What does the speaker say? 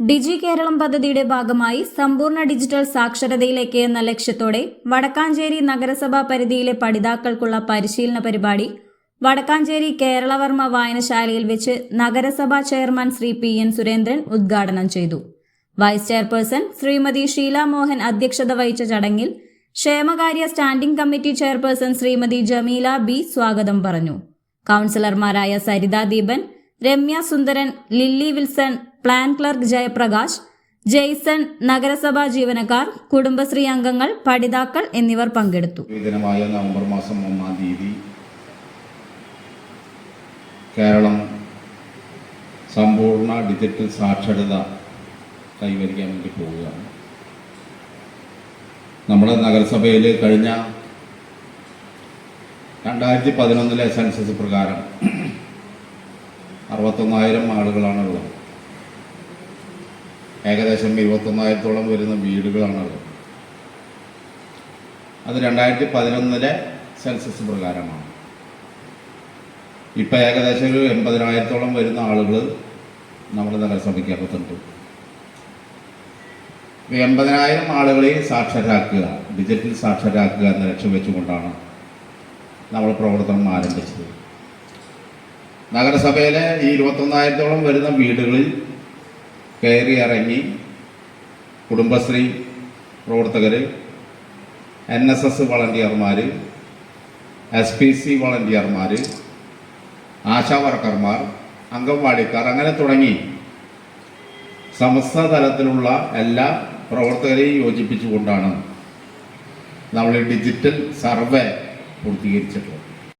ഡിജി കേരളം പദ്ധതിയുടെ ഭാഗമായി സമ്പൂർണ ഡിജിറ്റൽ സാക്ഷരതയിലേക്ക് എന്ന ലക്ഷ്യത്തോടെ വടക്കാഞ്ചേരി നഗരസഭാ പരിധിയിലെ പഠിതാക്കൾക്കുള്ള പരിശീലന പരിപാടി വടക്കാഞ്ചേരി കേരളവർമ്മ വായനശാലയിൽ വെച്ച് നഗരസഭാ chairman Shri P N Surendran ഉദ്ഘാടനം ചെയ്തു. വൈസ് ചെയർപേഴ്സൺ ശ്രീമതി ഷീല മോഹൻ അധ്യക്ഷത വഹിച്ച ചടങ്ങിൽ ക്ഷേമകാര്യ standing committee chairperson Shrimathi Jameela B സ്വാഗതം പറഞ്ഞു. കൗൺസിലർമാരായ സരിത ദീപൻ രമ്യ സുന്ദരൻ ലില്ലി വിൽസൺ പ്ലാൻ ക്ലർക്ക് ജയപ്രകാശ് ജെയ്സൺ നഗരസഭാ ജീവനക്കാർ കുടുംബശ്രീ അംഗങ്ങൾ പഠിതാക്കൾ എന്നിവർ പങ്കെടുത്തു. ദിനമായ നവംബർ മാസം ഒന്നാം തീയതി കേരളം സമ്പൂർണ ഡിജിറ്റൽ സാക്ഷരത കൈവരിക്കാൻ വേണ്ടി പോവുകയാണ്. നമ്മുടെ നഗരസഭയിൽ കഴിഞ്ഞ രണ്ടായിരത്തി പതിനൊന്നിലെ സെൻസസ് പ്രകാരം അറുപത്തൊന്നായിരം ആളുകളാണുള്ളത്. ഏകദേശം ഇരുപത്തൊന്നായിരത്തോളം വരുന്ന വീടുകളാണുള്ളത്. അത് രണ്ടായിരത്തി പതിനൊന്നിലെ സെൻസസ് പ്രകാരമാണ്. ഇപ്പം ഏകദേശം ഒരു എൺപതിനായിരത്തോളം വരുന്ന ആളുകൾ നമ്മുടെ നഗരസഭയ്ക്കകത്തുണ്ട് എൺപതിനായിരം ആളുകളെ സാക്ഷരരാക്കുക ഡിജിറ്റൽ സാക്ഷരരാക്കുക എന്ന ലക്ഷ്യം വെച്ചുകൊണ്ടാണ് നമ്മൾ പ്രവർത്തനം ആരംഭിച്ചത്. നഗരസഭയിലെ ഈ ഇരുപത്തൊന്നായിരത്തോളം വരുന്ന വീടുകളിൽ കയറി ഇറങ്ങി കുടുംബശ്രീ പ്രവർത്തകർ എൻ എസ് എസ് വളണ്ടിയർമാർ എസ് പി സി വളണ്ടിയർമാർ ആശാ വർക്കർമാർ അംഗൻവാടിക്കാർ അങ്ങനെ തുടങ്ങി സമസ്ത തലത്തിലുള്ള എല്ലാ പ്രവർത്തകരെയും യോജിപ്പിച്ചുകൊണ്ടാണ് നമ്മൾ ഡിജിറ്റൽ സർവേ പൂർത്തീകരിച്ചിട്ടുള്ളത്.